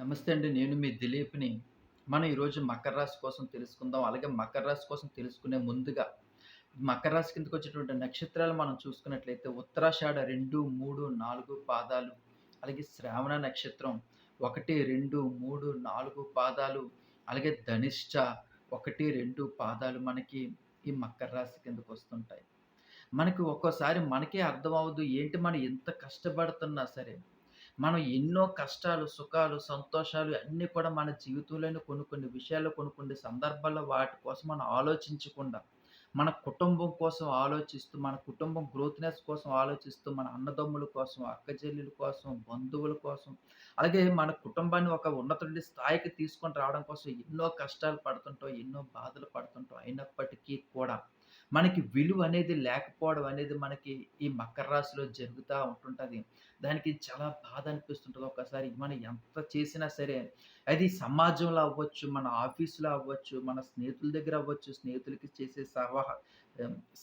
నమస్తే అండి. నేను మీ దిలీప్‌ని. మనం ఈరోజు మకర రాశి కోసం తెలుసుకుందాం. అలాగే మకర రాశి కోసం తెలుసుకునే ముందుగా, మకర రాశి కిందకొచ్చేటువంటి నక్షత్రాలు మనం చూసుకున్నట్లయితే ఉత్తరాషాఢ 2, 3, 4 పాదాలు, అలాగే శ్రావణ నక్షత్రం 1, 2, 3, 4 పాదాలు, అలాగే ధనిష్ట 1, 2 పాదాలు మనకి ఈ మకర రాశి కిందకు వస్తుంటాయి మనకి ఒక్కోసారి మనకే అర్థం అవ్వదు ఏంటి మనం ఎంత కష్టపడుతున్నా సరే మనం ఎన్నో కష్టాలు, సుఖాలు, సంతోషాలు అన్నీ కూడా మన జీవితంలోని కొన్ని కొన్ని విషయాల్లో, కొన్ని కొన్ని సందర్భాల్లో వాటి కోసం మనం ఆలోచించకుండా, మన కుటుంబం కోసం ఆలోచిస్తూ, మన కుటుంబం గ్రోత్‌నెస్ కోసం ఆలోచిస్తూ, మన అన్నదమ్ముల కోసం, అక్కచెల్లెల కోసం, బంధువుల కోసం, అలాగే మన కుటుంబాన్ని ఒక ఉన్నత స్థాయికి తీసుకొని రావడం కోసం ఎన్నో కష్టాలు పడుతుంటాం, ఎన్నో బాధలు పడుతుంటాం. అయినప్పటికీ కూడా మనకి విలువ అనేది లేకపోవడం అనేది మనకి ఈ మకర రాశిలో జరుగుతూ ఉంటుంటుంది దానికి చాలా బాధ అనిపిస్తుంటుంది ఒక్కసారి. మనం ఎంత చేసినా సరే, అది సమాజంలో అవ్వచ్చు, మన ఆఫీసులో అవ్వచ్చు, మన స్నేహితుల దగ్గర అవ్వచ్చు, స్నేహితులకి చేసే సహా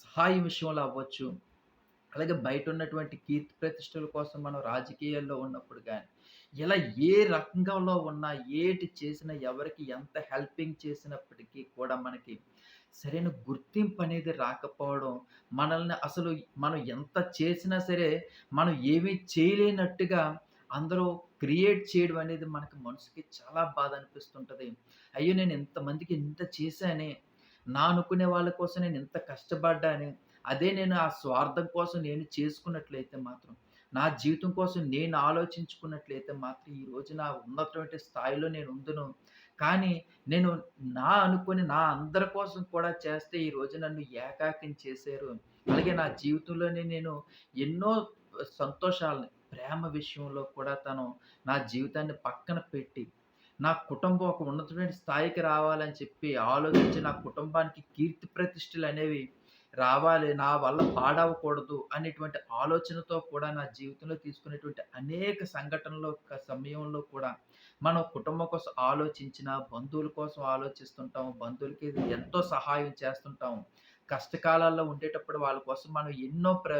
సహాయం విషయంలో అవ్వచ్చు. అలాగే బయట ఉన్నటువంటి కీర్తి ప్రతిష్టల కోసం మనం రాజకీయాల్లో ఉన్నప్పుడు కానీ ఇలా ఏ రంగంలో ఉన్నా, ఏటి చేసినా, ఎవరికి ఎంత హెల్పింగ్ చేసినప్పటికీ కూడా మనకి సరైన గుర్తింపు అనేది రాకపోవడం, మనల్ని అసలు మనం ఎంత చేసినా సరే, మనం ఏమీ చేయలేనట్టుగా అందరూ క్రియేట్ చేయడం అనేది మనకి మనసుకి చాలా బాధ అనిపిస్తుంటది. అయ్యో! నేను ఇంతమందికి ఇంత చేశానే, నా అనుకునే వాళ్ళ కోసం నేను ఇంత కష్టపడ్డానే, అదే నేను ఆ స్వార్థం కోసం నేను చేసుకున్నట్లయితే మాత్రం, నా జీవితం కోసం నేను ఆలోచించుకున్నట్లయితే మాత్రం ఈ రోజు నా ఉన్నటువంటి స్థాయిలో నేను ఉందును. కానీ నేను నా అనుకుని నా అందరి కోసం కూడా చేస్తే ఈ రోజు నన్ను ఏకాకిని చేశారు. అలాగే నా జీవితంలోనే నేను ఎన్నో సంతోషాలని ప్రేమ విషయంలో కూడా తను నా జీవితాన్ని పక్కన పెట్టి, నా కుటుంబం ఒక ఉన్నతమైన స్థాయికి రావాలని చెప్పి ఆలోచించి, నా కుటుంబానికి కీర్తి ప్రతిష్టలు అనేవి రావాలి. నా వల్ల పాడవకూడదు అనేటువంటి ఆలోచనతో కూడా నా జీవితంలో తీసుకునేటువంటి అనేక సంఘటనలు సమయంలో కూడా మనం కుటుంబం కోసం ఆలోచించిన, బంధువుల కోసం ఆలోచిస్తుంటాం. బంధువులకి ఎంతో సహాయం చేస్తుంటాం. కష్టకాలాల్లో ఉండేటప్పుడు వాళ్ళ కోసం మనం ఎన్నో ప్ర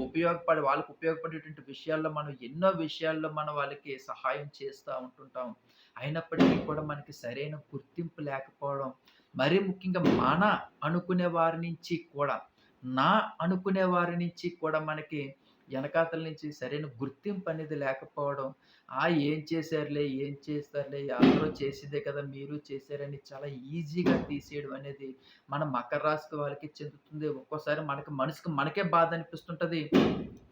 ఉపయోగపడే వాళ్ళకి ఉపయోగపడేటువంటి విషయాల్లో మనం ఎన్నో విషయాల్లో మనం వాళ్ళకి సహాయం చేస్తూ ఉంటుంటాం. అయినప్పటికీ కూడా మనకి సరైన గుర్తింపు లేకపోవడం, మరీ ముఖ్యంగా మన అనుకునే వారి నుంచి కూడా, నా అనుకునే వారి నుంచి కూడా మనకి వెనకాతల నుంచి సరైన గుర్తింపు అనేది లేకపోవడం, ఆ! ఏం చేశారులే, ఏం చేస్తారులే, అందరూ చేసిందే కదా! మీరు చేశారని చాలా ఈజీగా తీసేయడం అనేది మన మకర రాశికి వాళ్ళకి చెందుతుంది. ఒక్కోసారి మనకి మనసుకు మనకే బాధ అనిపిస్తుంటుంది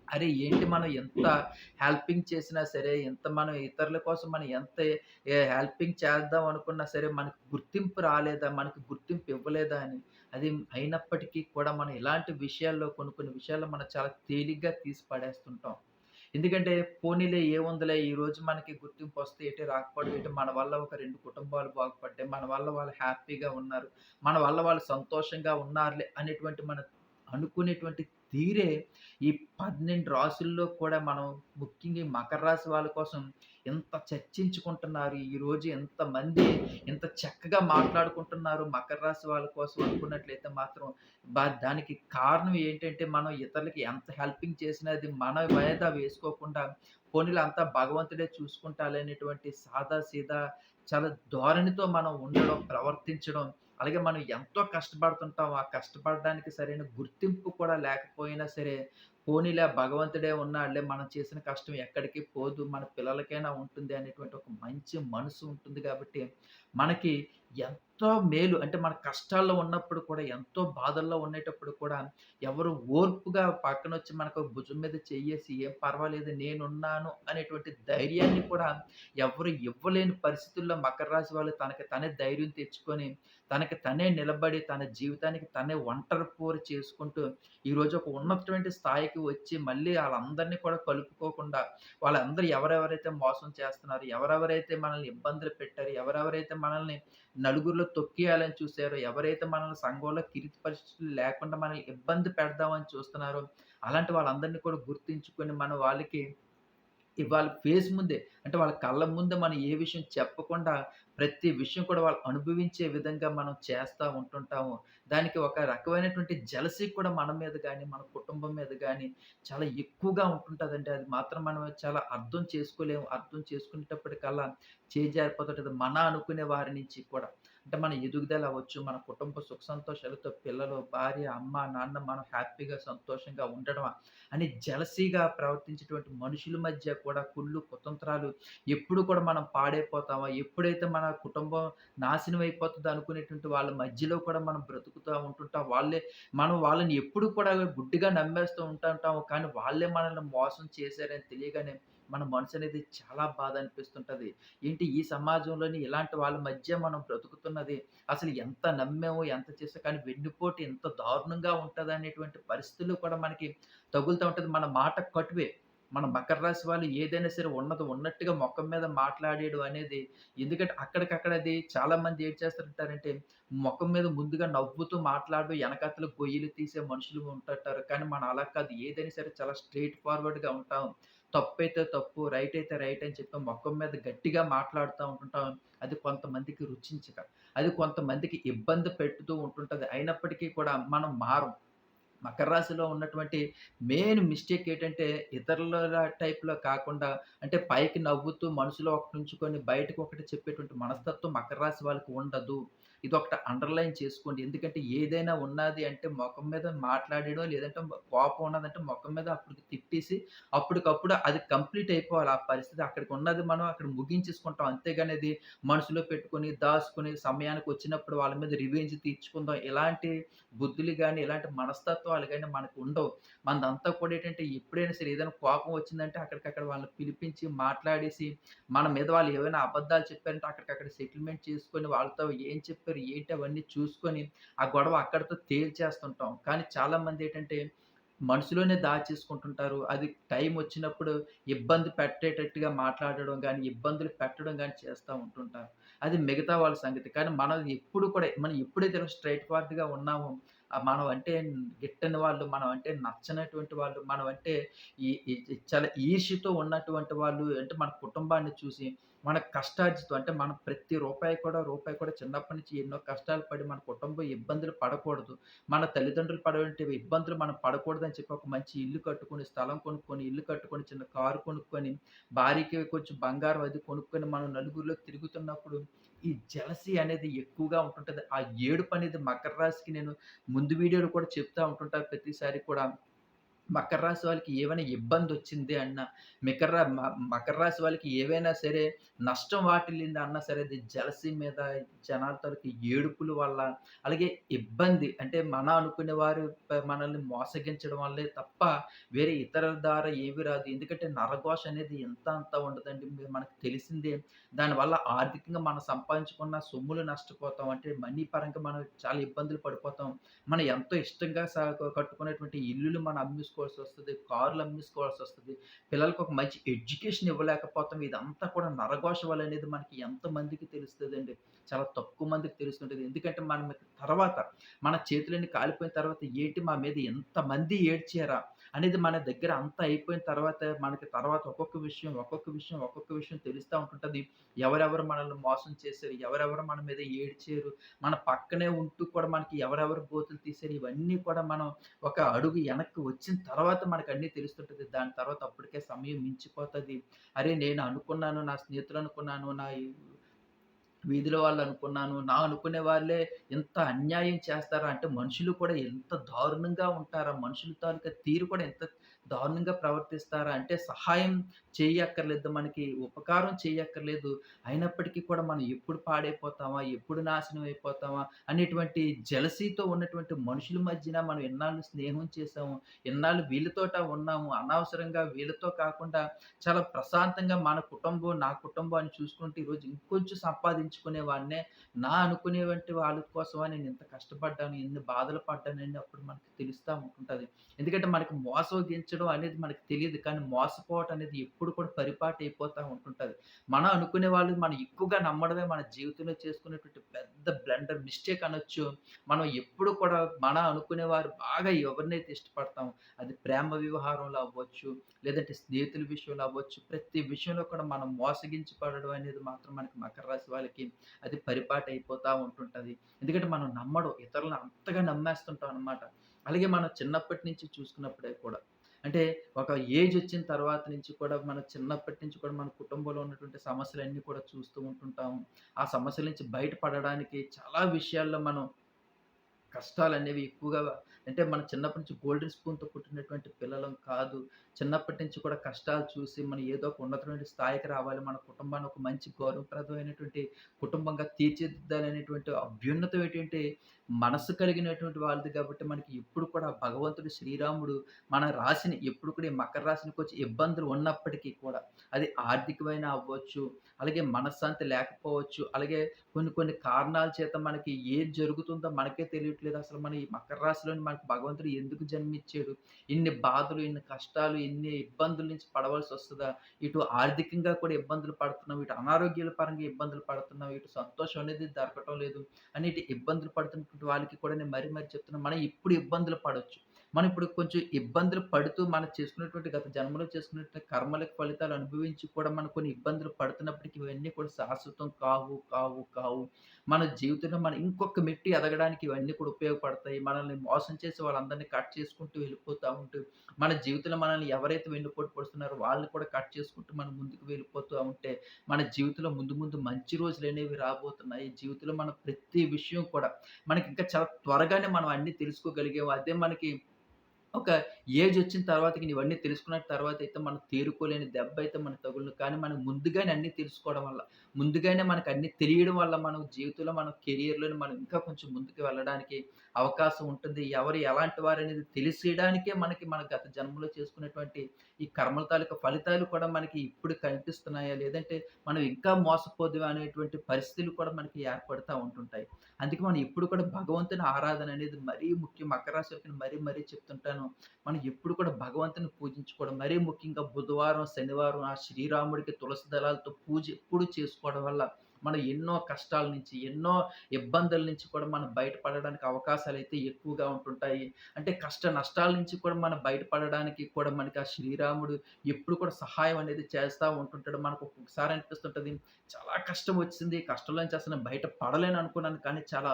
అరే! ఏంటి మనం ఎంత హెల్పింగ్ చేసినా సరే, ఎంత మనం ఇతరుల కోసం మనం ఎంత హెల్పింగ్ చేద్దాం అనుకున్నా సరే, మనకు గుర్తింపు రాలేదా? మనకు గుర్తింపు ఇవ్వలేదా అని. అది అయినప్పటికీ కూడా మనం ఇలాంటి విషయాల్లో కొన్ని కొన్ని విషయాల్లో మనం చాలా తేలిగ్గా తీసి పడేస్తుంటాం. ఎందుకంటే పోనీలే ఏముందిలే ఈరోజు మనకి గుర్తింపు వస్తే ఏంటి రాకపోవడం ఏంటి మన వల్ల ఒక రెండు కుటుంబాలు బాగుపడ్డాయి. మన వల్ల వాళ్ళు హ్యాపీగా ఉన్నారు. మన వల్ల వాళ్ళు సంతోషంగా ఉన్నారులే అనేటువంటి మన అనుకునేటువంటి తీరే ఈ 12 రాసుల్లో కూడా మనం ముఖ్యంగా మకర రాశి వాళ్ళ కోసం ఎంత చర్చించుకుంటున్నారు. ఈరోజు ఎంతమంది ఇంత చక్కగా మాట్లాడుకుంటున్నారు మకర రాశి వాళ్ళ కోసం అనుకున్నట్లయితే మాత్రం దానికి కారణం ఏంటంటే మనం ఇతరులకి ఎంత హెల్పింగ్ చేసినా అది మన మీద వేసుకోకుండా పోనీలే అంతా భగవంతుడే చూసుకుంటాలనేటువంటి సాదా సీదా చాలా ధోరణితో మనం ఉండడం, ప్రవర్తించడం అలాగే మనం ఎంతో కష్టపడుతుంటాం. ఆ కష్టపడడానికి సరైన గుర్తింపు కూడా లేకపోయినా సరే, పోనీలే భగవంతుడే ఉన్నాడులే మనం చేసిన కష్టం ఎక్కడికి పోదు. మన పిల్లలకైనా ఉంటుంది అనేటువంటి ఒక మంచి మనసు ఉంటుంది కాబట్టి, మనకి ఎంత ఎంతో మేలు. అంటే మన కష్టాల్లో ఉన్నప్పుడు కూడా, ఎంతో బాధల్లో ఉండేటప్పుడు కూడా ఎవరు ఓర్పుగా పక్కన వచ్చి మనకు భుజం మీద చెయ్యేసి "ఏం పర్వాలేదు నేనున్నాను" అనేటువంటి ధైర్యాన్ని కూడా ఎవ్వరు ఇవ్వలేని పరిస్థితుల్లో మకర రాశి వాళ్ళు తనకి తనే ధైర్యం తెచ్చుకొని, తనకి తనే నిలబడి, తన జీవితానికి తనే ఒంటరి పూర చేసుకుంటూ, ఈరోజు ఒక ఉన్నతమైన స్థాయికి వచ్చి, మళ్ళీ వాళ్ళందరినీ కూడా కలుపుకోకుండా, వాళ్ళందరూ ఎవరెవరైతే మోసం చేస్తున్నారు ఎవరెవరైతే మనల్ని ఇబ్బందులు పెట్టారు ఎవరెవరైతే మనల్ని నలుగురిలో తొక్కేయాలని చూశారో ఎవరైతే మనల్ని సంఘంలో కిరితి పరిస్థితులు లేకుండా మనల్ని ఇబ్బంది పెడదామని చూస్తున్నారో, అలాంటి వాళ్ళందరిని కూడా గుర్తించుకొని, మన వాళ్ళకి వాళ్ళ ఫేస్ ముందే అంటే వాళ్ళ కళ్ళ ముందే మనం ఏ విషయం చెప్పకుండా ప్రతి విషయం కూడా వాళ్ళు అనుభవించే విధంగా మనం చేస్తూ ఉంటుంటాము. దానికి ఒక రకమైనటువంటి జలసి కూడా మన మీద కానీ మన కుటుంబం మీద కానీ చాలా ఎక్కువగా ఉంటుంటుందండి అది మాత్రం మనం చాలా అర్థం చేసుకోలేము. అర్థం చేసుకునేటప్పటికల్లా చేజారిపోతుంటుంది మన అనుకునే వారి నుంచి కూడా. అంటే మన ఎదుగుదల అవ్వచ్చు, మన కుటుంబ సుఖ సంతోషాలతో పిల్లలు, భార్య, అమ్మ, నాన్న మనం హ్యాపీగా, సంతోషంగా ఉండడమా అని జలసీగా ప్రవర్తించేటువంటి మనుషుల మధ్య కూడా కుళ్ళు, కుతంత్రాలు ఎప్పుడు కూడా మనం పాడైపోతామా? ఎప్పుడైతే మన కుటుంబం నాశనం అయిపోతుందో అనుకునేటువంటి వాళ్ళ మధ్యలో కూడా మనం బ్రతుకుతూ ఉంటుంటాం. వాళ్ళే మనం వాళ్ళని ఎప్పుడు కూడా గుడ్డిగా నమ్మేస్తూ ఉంటుంటాము. కానీ వాళ్ళే మనల్ని మోసం చేశారని తెలియగానే మన మనసు అనేది చాలా బాధ అనిపిస్తుంటది. ఏంటి ఈ సమాజంలోని ఇలాంటి వాళ్ళ మధ్య మనం బ్రతుకుతున్నది అసలు ఎంత నమ్మేమో ఎంత చేస్తే కానీ వెన్నుపోటు ఎంత దారుణంగా ఉంటదనేటువంటి పరిస్థితులు కూడా మనకి తగులుతూ ఉంటుంది మన మాట కటువే. మన మకర రాశి వాళ్ళు ఏదైనా సరే ఉన్నది ఉన్నట్టుగా మొఖం మీద మాట్లాడేయడం అనేది ఎందుకంటే అక్కడికక్కడ అది చాలామంది ఏం చేస్తుంటారంటే మొఖం మీద ముందుగా నవ్వుతూ మాట్లాడు ఎనకాతల గొయ్యలు తీసే మనుషులు ఉంటుంటారు. కానీ మనం అలా కాదు. ఏదైనా సరే చాలా స్ట్రైట్ ఫార్వర్డ్‌గా ఉంటాం. తప్పు అయితే తప్పు, రైట్ అయితే రైట్ అని చెప్పి మొక్కం మీద గట్టిగా మాట్లాడుతూ ఉంటుంటాం. అది కొంతమందికి రుచించక, అది కొంతమందికి ఇబ్బంది పెట్టుతూ ఉంటుంటుంది అయినప్పటికీ కూడా మనం మారం. మకర రాశిలో ఉన్నటువంటి మెయిన్ మిస్టేక్ ఏంటంటే ఇతరుల టైప్‌లో కాకుండా అంటే పైకి నవ్వుతూ మనసులో ఒకటి ఉంచుకొని బయటకు ఒకటి చెప్పేటువంటి మనస్తత్వం మకర రాశి వాళ్ళకి ఉండదు. ఇది ఒకటి అండర్‌లైన్ చేసుకోండి. ఎందుకంటే ఏదైనా ఉన్నది అంటే ముఖం మీద మాట్లాడేయడం లేదంటే కోపం ఉన్నదంటే ముఖం మీద అప్పటికి తిట్టేసి అప్పటికప్పుడు అది కంప్లీట్ అయిపోవాలి ఆ పరిస్థితి. అక్కడికి ఉన్నది మనం అక్కడ ముగించేసుకుంటాం. అంతేగాని అది మనసులో పెట్టుకొని, దాచుకుని సమయానికి వచ్చినప్పుడు వాళ్ళ మీద రివెంజ్ తీర్చుకుందాం. ఇలాంటి బుద్ధులు కానీ ఇలాంటి మనస్తత్వాలు కానీ మనకు ఉండవు. మనదంతా కూడా ఏంటంటే ఎప్పుడైనా సరే ఏదైనా కోపం వచ్చిందంటే అక్కడికక్కడ వాళ్ళని పిలిపించి మాట్లాడేసి, మన మీద వాళ్ళు ఏవైనా అబద్ధాలు చెప్పారంటే అక్కడికక్కడ సెటిల్‌మెంట్ చేసుకొని వాళ్ళతో ఏం చెప్పారు, ఏంటి అవన్నీ చూసుకొని ఆ గొడవ అక్కడితో తేల్చేస్తుంటాం. కానీ చాలామంది ఏంటంటే మనసులోనే దాచేసుకుంటుంటారు. అది టైం వచ్చినప్పుడు ఇబ్బంది పెట్టేటట్టుగా మాట్లాడడం కానీ ఇబ్బందులు పెట్టడం కానీ చేస్తూ ఉంటుంటారు. అది మిగతా వాళ్ళ సంగతి. కానీ మనం ఎప్పుడు కూడా మనం ఎప్పుడైతే స్ట్రెయిట్ ఫార్వర్డ్‌గా ఉన్నామో మనం అంటే గిట్టని వాళ్ళు, మనం అంటే నచ్చనటువంటి వాళ్ళు, మనం అంటే ఈ చాలా ఈర్ష్యతో ఉన్నటువంటి వాళ్ళు అంటే మన కుటుంబాన్ని చూసి మన కష్టార్జితం అంటే మనం ప్రతి రూపాయి కూడా, రూపాయి కూడా చిన్నప్పటి నుంచి ఎన్నో కష్టాలు పడి మన కుటుంబం ఇబ్బందులు పడకూడదు. మన తల్లిదండ్రులు పడేటువంటి ఇబ్బందులు మనం పడకూడదని చెప్పి ఒక మంచి ఇల్లు కట్టుకొని, స్థలం కొనుక్కొని, ఇల్లు కట్టుకొని, చిన్న కారు కొనుక్కొని, భార్యకి కొంచెం బంగారం అది కొనుక్కొని మనం నలుగురిలో తిరుగుతున్నప్పుడు ఈ జెలసీ అనేది ఎక్కువగా ఉంటుంటుంది ఆ ఏడుపనేది మకర రాశికి నేను ముందు వీడియోలో కూడా చెప్తా ఉంటుంటా ప్రతిసారి కూడా. మకర రాశి వాళ్ళకి ఏమైనా ఇబ్బందొచ్చింది అన్నా, మికర రా మకర రాశి వాళ్ళకి ఏవైనా సరే నష్టం వాటిల్లింది అన్నా సరే అది జలసి మీద, జనాల తాలూకు ఏడుపుల వల్ల, అలాగే ఇబ్బంది అంటే మన అనుకునే వారు మనల్ని మోసగించడం వల్లే తప్ప వేరే ఇతరుల ద్వారా ఏవి రాదు. ఎందుకంటే నరఘోష అనేది ఇంత అంత ఉండదండి. మీరు మనకు తెలిసిందే. దానివల్ల ఆర్థికంగా మనం సంపాదించుకున్న సొమ్ములు నష్టపోతాం. అంటే మనీ పరంగా మనం చాలా ఇబ్బందులు పడిపోతాం. మనం ఎంతో ఇష్టంగా కట్టుకునేటువంటి ఇల్లులు మనం అమ్మేసుకోవాల్సొస్తది. కార్లు అమ్మేసుకోవాల్సొస్తది. పిల్లలకు ఒక మంచి ఎడ్యుకేషన్ ఇవ్వలేకపోతాం. ఇదంతా కూడా నరఘోష వల్లనేది మనకి ఎంతమందికి తెలుస్తుందండి చాలా తక్కువ మందికి తెలుస్తుంటుంది ఎందుకంటే మనం తర్వాత మన చేతులన్నీ కాలిపోయిన తర్వాత ఏంటి మా మీద ఎంతమంది ఏడ్చారా అనేది మన దగ్గర అంతా అయిపోయిన తర్వాత మనకి తర్వాత ఒక్కొక్క విషయం, ఒక్కొక్క విషయం, ఒక్కొక్క విషయం తెలుస్తూ ఉంటుంటుంది ఎవరెవరు మనల్ని మోసం చేశారు, ఎవరెవరు మన మీద ఏడ్చారు, మన పక్కనే ఉంటూ కూడా మనకి ఎవరెవరు గోతులు తీశారు, ఇవన్నీ కూడా మనం ఒక అడుగు వెనక్కి వచ్చిన తర్వాత మనకు అన్నీ తెలుస్తుంటది. దాని తర్వాత అప్పటికే సమయం మించిపోతుంది అరే! నేను అనుకున్నాను, నా స్నేహితులు అనుకున్నాను, నా వీధిలో వాళ్ళు అనుకున్నాను నా అనుకునే వాళ్ళే ఇంత అన్యాయం చేస్తారా? అంటే మనుషులు కూడా ఎంత దారుణంగా ఉంటారా? మనుషుల తాలూకా తీరు కూడా ఎంత దారుణంగా ప్రవర్తిస్తారా? అంటే సహాయం చేయక్కర్లేదు మనకి, ఉపకారం చేయక్కర్లేదు. అయినప్పటికీ కూడా మనం ఎప్పుడు పాడైపోతామా? ఎప్పుడు నాశనం అయిపోతామా? అనేటువంటి జలసీతో ఉన్నటువంటి మనుషుల మధ్యన మనం ఎన్నాళ్ళు స్నేహం చేసాము, ఎన్నాళ్ళు వీళ్ళతోట ఉన్నాము. అనవసరంగా వీళ్ళతో కాకుండా చాలా ప్రశాంతంగా మన కుటుంబం, నా కుటుంబాన్ని చూసుకుంటే ఈరోజు ఇంకొంచెం వాడినే నా అనుకునేవంటి వాళ్ళ కోసమా ఎంత కష్టపడ్డాను, ఎన్ని బాధలు పడ్డానని అప్పుడు మనకు తెలుస్తా ఉంటుంది ఎందుకంటే మనకి మోసగించడం అనేది మనకు తెలియదు కానీ మోసపోవటం అనేది ఎప్పుడు కూడా పరిపాటి అయిపోతూ ఉంటుంటది. మనం అనుకునే వాళ్ళు మనం ఎక్కువగా నమ్మడమే మన జీవితంలో చేసుకునేటువంటి పెద్ద పెద్ద బ్లండర్ మిస్టేక్ అనొచ్చు. మనం ఎప్పుడు కూడా మన అనుకునేవారు బాగా ఎవరినైతే ఇష్టపడతాం అది ప్రేమ వ్యవహారంలో అవ్వచ్చు, లేదంటే స్నేహితుల విషయంలో అవ్వచ్చు, ప్రతి విషయంలో కూడా మనం మోసగించబడడం అనేది మాత్రం మనకి మకర రాశి వాళ్ళకి అది పరిపాటు అయిపోతూ ఉంటుంటుంది ఎందుకంటే మనం నమ్మడం ఇతరులను అంతగా నమ్మేస్తుంటాం అనమాట అలాగే మనం చిన్నప్పటి నుంచి చూసుకున్నప్పుడే కూడా అంటే ఒక ఏజ్ వచ్చిన తర్వాత నుంచి కూడా మనం చిన్నప్పటి నుంచి కూడా మన కుటుంబంలో ఉన్నటువంటి సమస్యలన్నీ కూడా చూస్తూ ఉంటుంటాము. ఆ సమస్యల నుంచి బయటపడడానికి చాలా విషయాల్లో మనం కష్టాలు అనేవి ఎక్కువగా అంటే మన చిన్నప్పటి నుంచి గోల్డెన్ స్పూన్‌తో పుట్టినటువంటి పిల్లలం కాదు. చిన్నప్పటి నుంచి కూడా కష్టాలు చూసి మనం ఏదో ఒక ఉన్నతమైన స్థాయికి రావాలి. మన కుటుంబాన్ని ఒక మంచి గౌరవప్రదమైనటువంటి కుటుంబంగా తీర్చిదిద్దాలనేటువంటి అభ్యున్నతమైనటువంటి మనసు కలిగినటువంటి వాళ్ళది కాబట్టి మనకి ఎప్పుడు కూడా భగవంతుడు శ్రీరాముడు మన రాశిని ఎప్పుడు కూడా ఈ మకర రాశిని వచ్చి ఇబ్బందులు ఉన్నప్పటికీ కూడా అది ఆర్థికమైన అవ్వచ్చు, అలాగే మనశ్శాంతి లేకపోవచ్చు, అలాగే కొన్ని కొన్ని కారణాల చేత మనకి ఏం జరుగుతుందో మనకే తెలియట్లేదు. అసలు మన ఈ మకర రాశిలోని మనకు భగవంతుడు ఎందుకు జన్మిచ్చాడు? ఇన్ని బాధలు, ఇన్ని కష్టాలు, ఇన్ని ఇబ్బందుల నుంచి పడవలసి వస్తుందా ఇటు ఆర్థికంగా కూడా ఇబ్బందులు పడుతున్నాం. ఇటు అనారోగ్యాల పరంగా ఇబ్బందులు పడుతున్నాం. ఇటు సంతోషం అనేది దొరకటం లేదు. అని ఇటు ఇబ్బందులు పడుతున్నటువంటి వాళ్ళకి కూడా నేను మరీ మరీ చెప్తున్నాను. మనం ఇప్పుడు ఇబ్బందులు పడవచ్చు మనం ఇప్పుడు కొంచెం ఇబ్బందులు పడుతూ మనం చేసుకున్నటువంటి గత జన్మలో చేసుకున్నటువంటి కర్మలకు ఫలితాలు అనుభవించి కూడా మనం కొన్ని ఇబ్బందులు పడుతున్నప్పటికీ ఇవన్నీ కూడా శాశ్వతం కావు, కావు, కావు. మన జీవితంలో మనం ఇంకొక మెట్టు ఎదగడానికి ఇవన్నీ కూడా ఉపయోగపడతాయి. మనల్ని మోసం చేసి వాళ్ళందరిని కట్ చేసుకుంటూ వెళ్ళిపోతూ ఉంటూ, మన జీవితంలో మనల్ని ఎవరైతే వెన్నుపోటు పడుతున్నారో వాళ్ళని కూడా కట్ చేసుకుంటూ మనం ముందుకు వెళ్ళిపోతూ ఉంటే, మన జీవితంలో ముందు ముందు మంచి రోజులు అనేవి రాబోతున్నాయి. జీవితంలో మన ప్రతి విషయం కూడా మనకి ఇంకా చాలా త్వరగానే మనం అన్నీ తెలుసుకోగలిగాం. అదే మనకి ఒక ఏజ్ వచ్చిన తర్వాత ఇవన్నీ తెలుసుకున్న తర్వాత అయితే మనం తేరుకోలేని దెబ్బయితే మనకు తగులు కానీ మనం ముందుగానే అన్నీ తెలుసుకోవడం వల్ల, ముందుగానే మనకన్నీ తెలియడం వల్ల మనం జీవితంలో మన కెరియర్‌లోని మనం ఇంకా కొంచెం ముందుకు వెళ్ళడానికి అవకాశం ఉంటుంది. ఎవరు ఎలాంటి వారు అనేది తెలిసేయడానికే మనకి మన గత జన్మలో చేసుకున్నటువంటి ఈ కర్మల తాలూకా ఫలితాలు కూడా మనకి ఇప్పుడు కనిపిస్తున్నాయా? లేదంటే మనం ఇంకా మోసపోదు అనేటువంటి పరిస్థితులు కూడా మనకి ఏర్పడుతూ ఉంటుంటాయి. అందుకే మనం ఇప్పుడు కూడా భగవంతుని ఆరాధన అనేది మరీ ముఖ్యం. మకరాశులకి మరీ మరీ చెప్తుంటాను. మనం ఎప్పుడు కూడా భగవంతుని పూజించుకోవడం, మరీ ముఖ్యంగా బుధవారం, శనివారం ఆ శ్రీరాముడికి తులసి దళాలతో పూజ ఎప్పుడు చేసుకోవడం వల్ల మనం ఎన్నో కష్టాల నుంచి, ఎన్నో ఇబ్బందుల నుంచి కూడా మనం బయటపడడానికి అవకాశాలు అయితే ఎక్కువగా ఉంటుంటాయి. అంటే కష్ట నష్టాల నుంచి కూడా మనం బయటపడడానికి కూడా మనకి ఆ శ్రీరాముడు ఎప్పుడు కూడా సహాయం అనేది చేస్తూ ఉంటుంటాడు. మనకు ఒక్కొక్కసారి అనిపిస్తుంటుంది చాలా కష్టం వచ్చింది. కష్టంలో నుంచి అసలు బయట పడలేను అనుకున్నాను. కానీ చాలా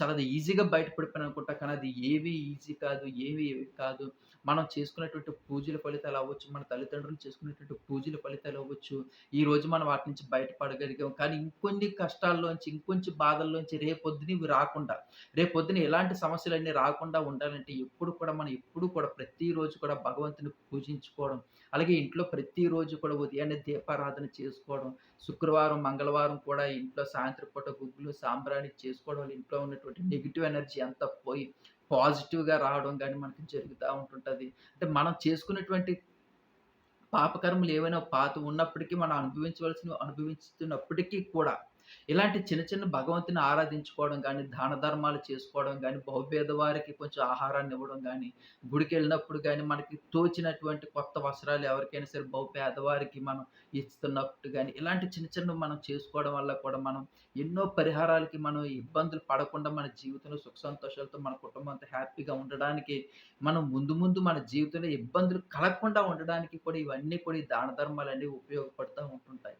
చాలా ఈజీగా బయటపడిపోయాను అనుకుంటా. కానీ అది ఏవి ఈజీ కాదు. ఏవి కాదు. మనం చేసుకునేటువంటి పూజల ఫలితాలు అవ్వచ్చు, మన తల్లిదండ్రులు చేసుకునేటువంటి పూజల ఫలితాలు అవ్వచ్చు. ఈరోజు మనం వాటి నుంచి బయటపడగలిగాం. కానీ ఇంకొన్ని కష్టాల్లోంచి, ఇంకొంచెం బాధల్లోంచి రేపొద్దున ఇవి రాకుండా, రేపొద్దున ఎలాంటి సమస్యలన్నీ రాకుండా ఉండాలంటే ఎప్పుడు కూడా మనం ఎప్పుడు కూడా ప్రతిరోజు కూడా భగవంతుని పూజించుకోవడం, అలాగే ఇంట్లో ప్రతిరోజు కూడా ఉదయాన్నే దీపారాధన చేసుకోవడం, శుక్రవారం, మంగళవారం కూడా ఇంట్లో సాయంత్రం పూట గుగ్గులు, సాంబ్రాణి చేసుకోవడం వల్ల ఇంట్లో ఉన్నటువంటి నెగిటివ్ ఎనర్జీ అంతా పోయి పాజిటివ్‌గా రావడం కానీ మనకి జరుగుతూ ఉంటుంటుంది. అంటే మనం చేసుకున్నటువంటి పాపకర్మలు ఏవైనా పాత ఉన్నప్పటికీ మనం అనుభవించవలసిన అనుభవిస్తున్నప్పటికీ కూడా, ఇలాంటి చిన్న చిన్న భగవంతుని ఆరాధించుకోవడం కానీ దాన ధర్మాలు చేసుకోవడం బహుపేద వారికి కొంచెం ఆహారాన్ని ఇవ్వడం గానీ, గుడికెళ్ళినప్పుడు కానీ మనకి తోచినటువంటి కొత్త వస్త్రాలు ఎవరికైనా సరే బహుపేదవారికి మనం ఇస్తున్నప్పుడు కానీ ఇలాంటి చిన్న చిన్న మనం చేసుకోవడం వల్ల కూడా మనం ఎన్నో పరిహారాలకి మనం ఇబ్బందులు పడకుండా మన జీవితంలో సుఖ సంతోషాలతో మన కుటుంబం అంతా హ్యాపీగా ఉండడానికి, మనం ముందు ముందు మన జీవితంలో ఇబ్బందులు కలగకుండా ఉండడానికి కూడా ఇవన్నీ కూడా ఈ దాన ధర్మాలనేవి ఉపయోగపడుతూ ఉంటుంటాయి.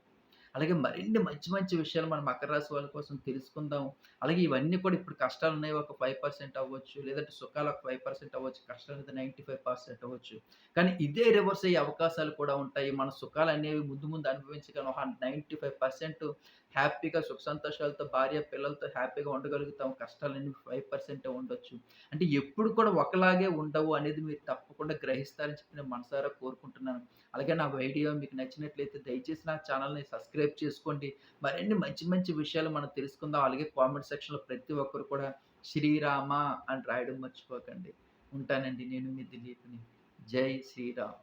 అలాగే మరిన్ని మంచి మంచి విషయాలు మనం మకర రాశి వాళ్ళ కోసం తెలుసుకుందాం. అలాగే ఇవన్నీ కూడా ఇప్పుడు కష్టాలు ఉన్నాయి ఒక ఫైవ్ పర్సెంట్ అవ్వచ్చు. లేదంటే సుఖాలు ఒక ఫైవ్ పర్సెంట్ అవ్వచ్చు. కష్టాలు నైన్టీ ఫైవ్ పర్సెంట్ అవ్వచ్చు. కానీ ఇదే రివర్స్ అయ్యే అవకాశాలు కూడా ఉంటాయి. మన సుఖాలు అనేవి ముందు ముందు అనుభవించగలం. నైంటీ ఫైవ్ పర్సెంట్ హ్యాపీగా సుఖ సంతోషాలతో భార్య, పిల్లలతో హ్యాపీగా ఉండగలుగుతాం. కష్టాలన్నీ ఫైవ్ పర్సెంట్ ఉండొచ్చు. అంటే ఎప్పుడు కూడా ఒకలాగే ఉండవు అనేది మీరు తప్పకుండా గ్రహిస్తారని చెప్పి నేను మనసారా కోరుకుంటున్నాను. అలాగే నా వీడియో మీకు నచ్చినట్లయితే దయచేసి నా ఛానల్ని సబ్స్క్రైబ్ చేసుకోండి. మరిన్ని మంచి మంచి విషయాలు మనం తెలుసుకుందాం. అలాగే కామెంట్ సెక్షన్‌లో ప్రతి ఒక్కరు కూడా శ్రీరామ అని రాయడం మర్చిపోకండి. ఉంటానండి. నేను మీ దిలీప్‌ని. జై శ్రీరామ్.